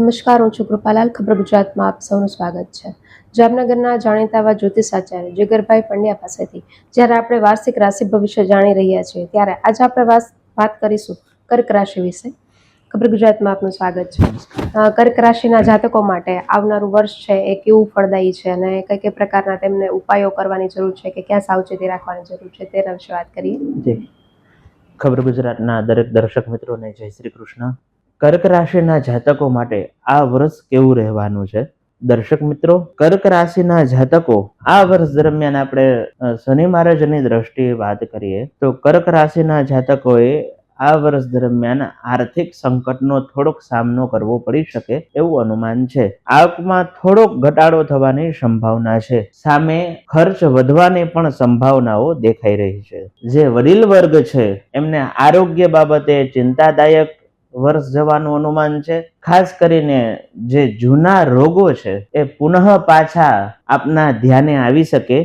નમસ્કાર, હું છું કૃપાલાલ. ખબર ગુજરાતમાં આપ સૌનું સ્વાગત છે. જામનગરના જાણીતા એવા જ્યોતિષાચાર્ય જગરભાઈ પંડ્યા પાસેથી જ્યારે આપણે વાર્ષિક રાશિ ભવિષ્ય જાણી રહ્યા છીએ, ત્યારે આજે આપણે વાત કરીશું કર્ક રાશિ વિશે. ખબર ગુજરાતમાં આપનું સ્વાગત છે. કર્ક રાશિના જાતકો માટે આવનારું વર્ષ છે એ કેવું ફળદાયી છે અને કઈ કઈ પ્રકારના તેમને ઉપાયો કરવાની જરૂર છે કે ક્યાં સાવચેતી રાખવાની જરૂર છે તેના વિશે વાત કરીએ. ખબર ગુજરાતના દરેક દર્શક મિત્રોને જય શ્રી કૃષ્ણ. કર્ક રાશિના જાતકો માટે આ વર્ષ કેવું રહેવાનું છે? દર્શક મિત્રો, કર્ક રાશિના જાતકો, આ વર્ષ દરમિયાન આપણે શનિ મહારાજની દ્રષ્ટિએ વાત કરીએ, તો કર્ક રાશિના જાતકોએ આ વર્ષ દરમિયાન આર્થિક સંકટનો થોડોક સામનો કરવો પડી શકે એવું અનુમાન છે. આવકમાં થોડોક ઘટાડો થવાની સંભાવના છે. સામે ખર્ચ વધવાની પણ સંભાવનાઓ દેખાઈ રહી છે. જે વડીલ વર્ગ છે, એમને આરોગ્ય બાબતે ચિંતાદાયક વર્ષ જવાનું અનુમાન છે. ખાસ કરીને જે જૂના રોગો છે, એ પુનઃ પાછા આપના ધ્યાને આવી શકે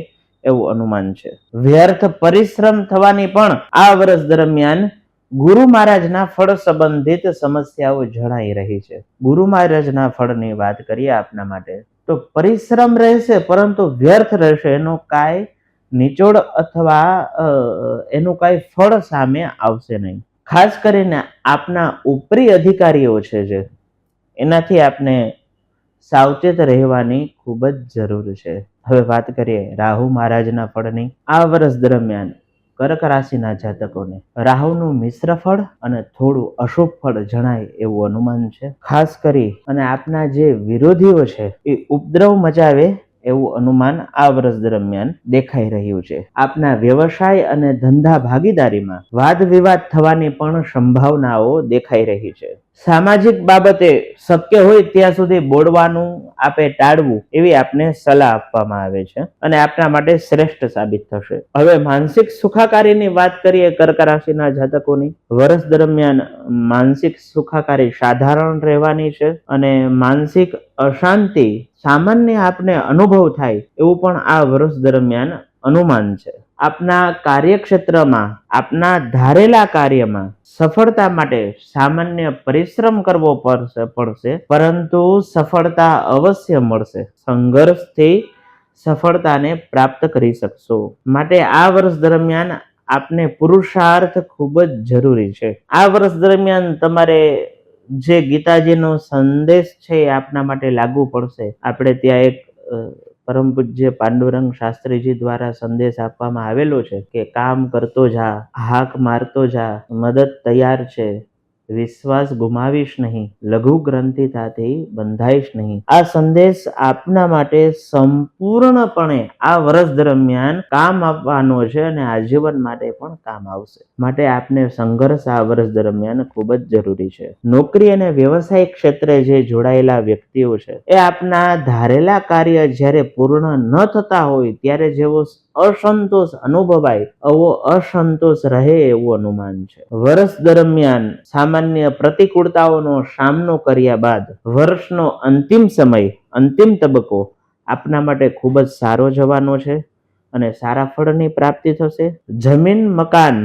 એવું અનુમાન છે. વ્યર્થ પરિશ્રમ થવાની પણ આ વર્ષ દરમિયાન ગુરુ મહારાજના ફળ સંબંધિત સમસ્યાઓ જણાઈ રહી છે. ગુરુ મહારાજના ફળની વાત કરીએ આપના માટે, તો પરિશ્રમ રહેશે પરંતુ વ્યર્થ રહેશે એનો કાંઈ નિચોડ અથવા એનું કાંઈ ફળ સામે આવશે નહીં. ખાસ કરીને આપના ઉપરી અધિકારીઓ છે જે, એનાથી આપને સાવચેત રહેવાની ખૂબ જ જરૂર છે. હવે વાત કરીએ રાહુ મહારાજના ફળની. આ વર્ષ દરમિયાન કર્ક રાશિના જાતકોને રાહુનું મિશ્ર ફળ અને થોડું અશુભ ફળ જણાય એવું અનુમાન છે. ખાસ કરી અને આપના જે વિરોધીઓ છે, એ ઉપદ્રવ મચાવે એવું અનુમાન આ વર્ષ દરમિયાન દેખાઈ રહ્યું છે. આપના વ્યવસાય અને ધંધા ભાગીદારીમાં વાદ વિવાદ થવાની પણ સંભાવનાઓ દેખાઈ રહી છે. સામાજિક બાબતે શક્ય હોય ત્યાં સુધી બોલવાનું આપે ટાળવું એવી આપને સલાહ આપવામાં આવે છે અને આપના માટે શ્રેષ્ઠ સાબિત થશે. હવે માનસિક સુખાકારીની વાત કરીએ કર્ક રાશિના જાતકોની. વર્ષ દરમિયાન માનસિક સુખાકારી સાધારણ રહેવાની છે અને માનસિક અશાંતિ સામાન્ય આપને અનુભવ થાય એવું પણ આ વર્ષ દરમિયાન અનુમાન છે. આપના કાર્યક્ષેત્રમાં, આપના ધારેલા કાર્યમાં સફળતા માટે સામાન્ય પરિશ્રમ કરવો પડશે પડશે, પરંતુ સફળતા અવશ્ય મળશે. સંઘર્ષથી સફળતાને પ્રાપ્ત કરી શકશો. માટે આ વર્ષ દરમિયાન આપને પુરુષાર્થ ખૂબ જ જરૂરી છે. આ વર્ષ દરમિયાન તમારે જે ગીતાજીનો સંદેશ છે એ આપના માટે લાગુ પડશે. આપણે ત્યાં એક પરમ પૂજ્ય પાંડુરંગ શાસ્ત્રીજી દ્વારા સંદેશ આપવામાં આવેલો છે કે કામ કરતો જા, હાક મારતો જા, મદદ તૈયાર છે. વિશ્વાસ ગુમાવીશ નહીં લઘુ ગ્રંથિતાથી બંધાઈશ નહીં. આ સંદેશ આપના માટે સંપૂર્ણપણે આ વર્ષ દરમિયાન કામ આપવાનો છે અને આજીવન માટે પણ કામ આવશે. માટે આપને સંઘર્ષ આ વર્ષ દરમિયાન ખૂબ જ જરૂરી છે. નોકરી અને વ્યવસાયિક ક્ષેત્રે જે જોડાયેલા વ્યક્તિઓ છે, એ આપના ધારેલા કાર્ય જ્યારે પૂર્ણ ન થતા હોય, ત્યારે જેવો અસંતોષ અનુભવાય આવો અસંતોષ રહે એવું અનુમાન છે. વર્ષ દરમિયાન સામાન્ય પ્રતિકૂળતાઓનો સામનો કર્યા બાદ વર્ષનો અંતિમ સમય, અંતિમ તબક્કો આપના માટે ખૂબ જ સારો જવાનો છે અને સારા ફળની પ્રાપ્તિ થશે. જમીન, મકાન,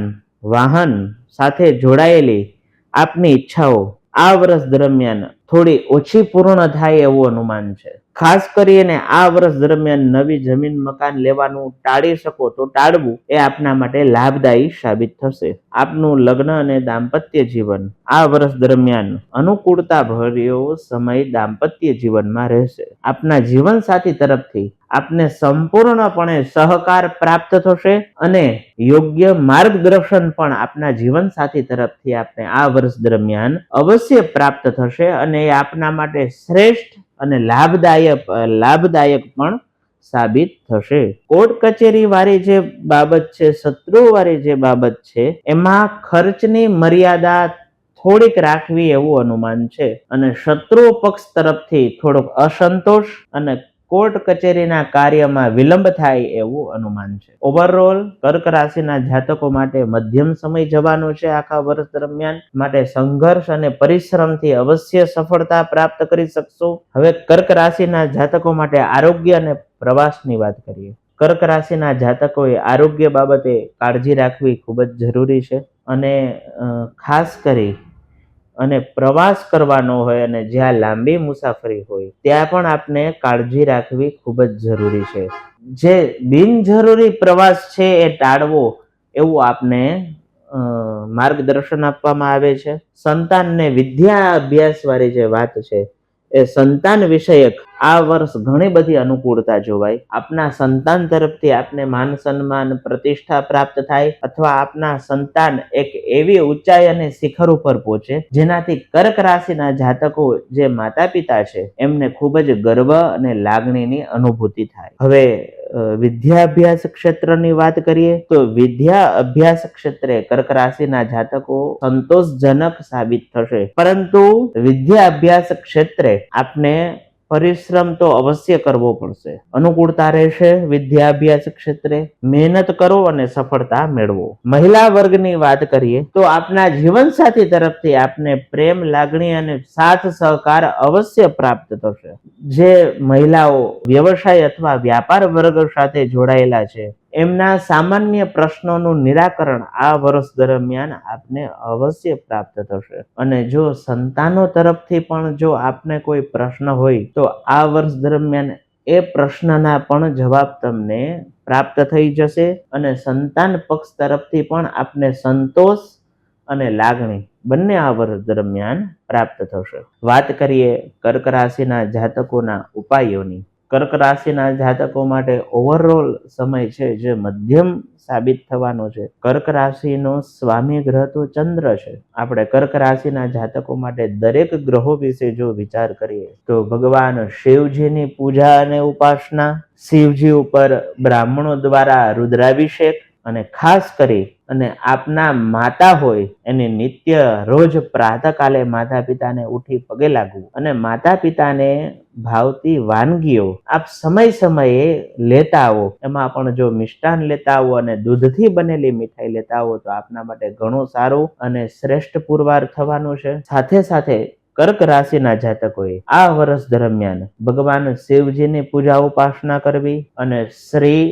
વાહન સાથે જોડાયેલી આપની ઈચ્છાઓ આ વર્ષ દરમિયાન થોડી ઓછી પૂર્ણ થાય એવું અનુમાન છે. ખાસ કરીને આ વર્ષ દરમિયાન નવી જમીન મકાન લેવાનું ટાળી શકો તો ટાળવું એ આપના માટે લાભદાયી સાબિત થશે. આપનું લગ્ન અને દાંપત્ય જીવન આ વર્ષ દરમિયાન અનુકૂળતા ભર્યો સમય દાંપત્ય જીવનમાં રહેશે. આપના જીવનસાથી તરફથી આપને સંપૂર્ણપણે સહકાર પ્રાપ્ત થશે અને યોગ્ય માર્ગદર્શન પણ આપના જીવનસાથી તરફથી આપને આ વર્ષ દરમિયાન અવશ્ય પ્રાપ્ત થશે અને એ આપના માટે શ્રેષ્ઠ અને લાભદાયક લાભદાયક પણ સાબિત થશે. કોર્ટ કચેરી વાળી જે બાબત છે શત્રુ વાળી જે બાબત છે, એમાં ખર્ચની મર્યાદા થોડીક રાખવી એવું અનુમાન છે. અને શત્રુ પક્ષ તરફથી થોડોક અસંતોષ અને કોર્ટ કચેરીના કાર્યમાં વિલંબ થાય એવું અનુમાન છે. ઓવરઓલ કર્ક રાશિના જાતકો માટે મધ્યમ સમય જવાનો છે આખા વર્ષ દરમિયાન. માટે સંઘર્ષ અને પરિશ્રમથી અવશ્ય સફળતા પ્રાપ્ત કરી શકશો. હવે કર્ક રાશિના જાતકો માટે આરોગ્ય અને પ્રવાસની વાત કરીએ. કર્ક રાશિના જાતકોએ આરોગ્ય બાબતે કાળજી રાખવી ખૂબ જ જરૂરી છે. અને ખાસ કરી અને પ્રવાસ કરવાનો હોય અને જ્યાં લાંબી મુસાફરી હોય, ત્યાં પણ આપને કાળજી રાખવી ખૂબ જ જરૂરી છે. જે બિનજરૂરી પ્રવાસ છે એ ટાળવો એવું આપને માર્ગદર્શન આપવામાં આવે છે. સંતાનને વિદ્યા અભ્યાસવાળી જે વાત છે, એ સંતાન વિષયક આ વર્ષ ઘણી બધી અનુકૂળતા જોવાય. આપના સંતાન તરફથી આપને માન સન્માન પ્રતિષ્ઠા પ્રાપ્ત થાય અથવા આપના સંતાન એક એવી ઊંચાઈ અને શિખર ઉપર પહોંચે જેનાથી કર્ક રાશિના જાતકો જે માતા પિતા છે એમને ખૂબ જ ગર્વ અને લાગણીની અનુભૂતિ થાય. હવે અ, વિદ્યાભ્યાસ ક્ષેત્રની વાત કરીએ તો વિદ્યા અભ્યાસ ક્ષેત્રે કર્ક રાશિના જાતકો સંતોષજનક સાબિત થશે. પરંતુ વિદ્યા અભ્યાસ ક્ષેત્રે આપને પરિશ્રમ તો અવશ્ય કરવો પડશે. અનુકૂળતા રહેશે, વિદ્યાભ્યાસ ક્ષેત્રે મહેનત કરો અને સફળતા મેળવો. મહિલા વર્ગની વાત કરીએ, તો આપના જીવનસાથી તરફથી આપને પ્રેમ, લાગણી અને સાથ સહકાર અવશ્ય પ્રાપ્ત થશે. જે મહિલાઓ વ્યવસાય અથવા વ્યાપાર વર્ગ સાથે જોડાયેલા છે એમના સામાન્ય પ્રશ્નોનું નિરાકરણ આ વર્ષ દરમિયાન આપને અવશ્ય પ્રાપ્ત થશે. અને જો સંતાનો તરફથી પણ જો આપને કોઈ પ્રશ્ન હોય, તો આ વર્ષ દરમિયાન એ પ્રશ્નના પણ જવાબ તમને પ્રાપ્ત થઈ જશે અને સંતાન પક્ષ તરફથી પણ આપને સંતોષ અને લાગણી બંને આ વર્ષ દરમિયાન પ્રાપ્ત થશે. વાત કરીએ કર્ક રાશિના જાતકોના ઉપાયોની. કર્ક રાશિના જાતકો માટે ઓવરઓલ સમય છે જે મધ્યમ સાબિત થવાનો છે. કર્ક રાશિનો સ્વામી ગ્રહ તો ચંદ્ર છે. આપણે કર્ક રાશિના જાતકો માટે દરેક ગ્રહો વિશે જો વિચાર કરીએ, તો ભગવાન શિવજીની પૂજા અને ઉપાસના, શિવજી ઉપર બ્રાહ્મણો દ્વારા રુદ્રાભિષેક અને ખાસ કરી અને આપના માતા હોય એને નિત્ય રોજ પ્રાતકાલે માતા પિતાને ઉઠી પગે લાગવું. અને માતા પિતાને ભાવતી વાનગીઓ આપ સમય સમયે લેતા આવો. એમાં પણ જો મિષ્ટાન લેતા આવો અને દૂધથી બનેલી મીઠાઈ લેતા આવો તો આપના માટે ઘણું સારું અને શ્રેષ્ઠ પુરવાર થવાનું છે. સાથે સાથે કર્ક રાશિના જાતકોએ આ વર્ષ દરમિયાન ભગવાન શિવજીની પૂજા ઉપાસના કરવી અને શ્રી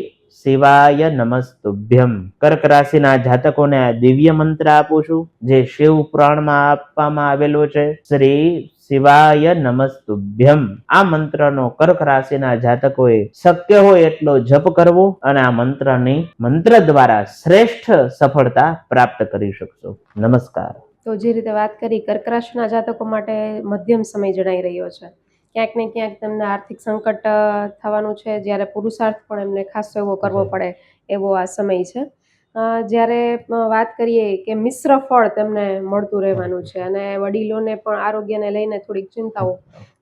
શિવાય નમસ્તુભ્યમ. કર્ક રાશિના જાતકોને આ દિવ્ય મંત્ર આપું છું, જે શિવ પુરાણમાં આપવામાં આવેલો છે. શ્રી શિવાય નમસ્તુભ્યમ. આ મંત્રનો કર્ક રાશિના જાતકોએ શક્ય હોય એટલો જપ કરવો અને આ મંત્રની મંત્ર દ્વારા શ્રેષ્ઠ સફળતા પ્રાપ્ત કરી શકશો. નમસ્કાર. તો જે રીતે વાત કરી, કર્ક રાશિના જાતકો માટે મધ્યમ સમય જણાઈ રહ્યો છે. ક્યાંક ને ક્યાંક તેમને આર્થિક સંકટ થવાનું છે. જ્યારે પુરુષાર્થ પણ એમને ખાસો એવો કરવો પડે એવો આ સમય છે. જ્યારે વાત કરીએ કે મિશ્ર ફળ તેમને મળતું રહેવાનું છે અને વડીલોને પણ આરોગ્યને લઈને થોડીક ચિંતાઓ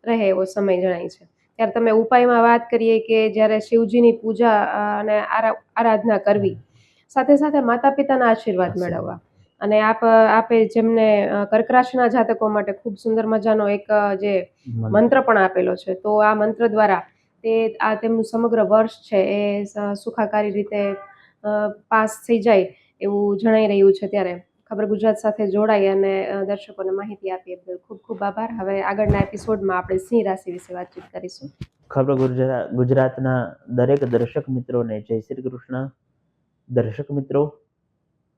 રહે એવો સમય જણાય છે. ત્યારે તમે ઉપાયમાં વાત કરીએ કે જ્યારે શિવજીની પૂજા અને આરા આરાધના કરવી સાથે સાથે માતા પિતાના આશીર્વાદ. મેળવવા. અને આપ આપે જેમને કર્કરાશના કર્ક રાશિના જાતકો માટે ખૂબ સુંદર મજાનો એક જે મંત્ર. પણ આપેલો છે તો આ મંત્ર દ્વારા તે આ તેમનું સમગ્ર વર્ષ છે એ સુખાકારી રીતે પાસ થઈ જાય એવું જણાઈ રહ્યું છે ત્યારે. ખબર ગુજરાત સાથે જોડાઈ અને દર્શકોને માહિતી આપી બદલ ખૂબ ખૂબ આભાર. હવે આગળના એપિસોડમાં આપણે સિંહ રાશિ વિશે વાતચીત કરીશું. ખબર ગુજરાત ગુજરાતના દરેક દર્શક મિત્રોને જય શ્રી કૃષ્ણ. દર્શક મિત્રો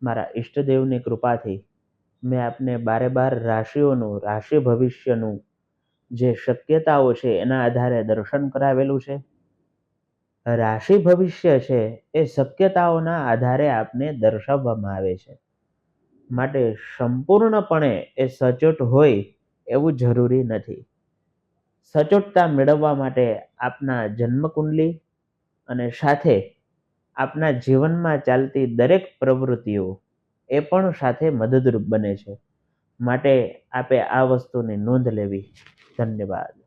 મારા ઈષ્ટદેવની કૃપાથી મેં આપને બારે બાર રાશિઓનું, રાશિ ભવિષ્યનું જે શક્યતાઓ છે એના આધારે દર્શન કરાવેલું છે. રાશિ ભવિષ્ય છે એ શક્યતાઓના આધારે આપને દર્શાવવામાં આવે છે. માટે સંપૂર્ણપણે એ સચોટ હોય એવું જરૂરી નથી. સચોટતા મેળવવા માટે આપના જન્મકુંડલી અને સાથે આપના જીવનમાં ચાલતી દરેક પ્રવૃત્તિઓ એ પણ સાથે મદદરૂપ બને છે. માટે આપે આ વસ્તુની નોંધ લેવી. ધન્યવાદ.